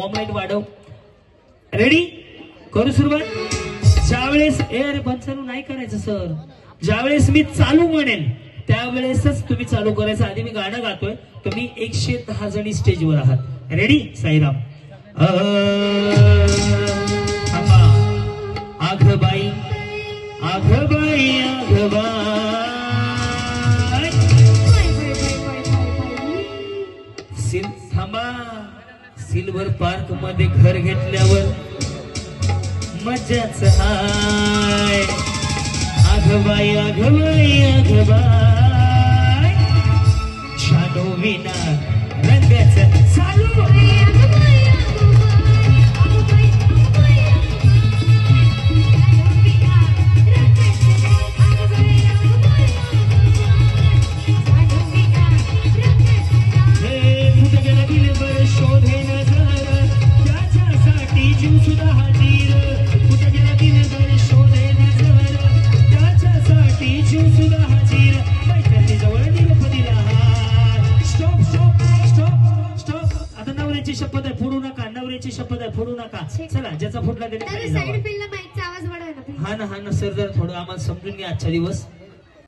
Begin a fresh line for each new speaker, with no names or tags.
Light वाढव. Ready करू सुरुवात? ज्यावेळेस ए अरे बंद चालू नाही करायचं सर ज्यावेळेस मी चालू म्हणेन त्यावेळेसच तुम्ही चालू करायचं. आधी मी गाणं गातोय. तुम्ही एकशे दहा जणी स्टेजवर आहात. रेडी साईराम. अ, थांबा. आघ बाई आघ बाई आघ बाई सिल थांबा. सिल्वर पार्कमध्ये घर घेतल्यावर मजाच हाय. आघबाई आघबाई आघबाई शाडो विना रंगाच चालू नवऱ्याची शपथ आहे फोडू नका. नवऱ्याची शपथ आहे फोडू नका. चला ज्याचा फुटला त्याने. हा ना हा ना सर जर थोडं आम्हाला समजून घ्या आजचा दिवस.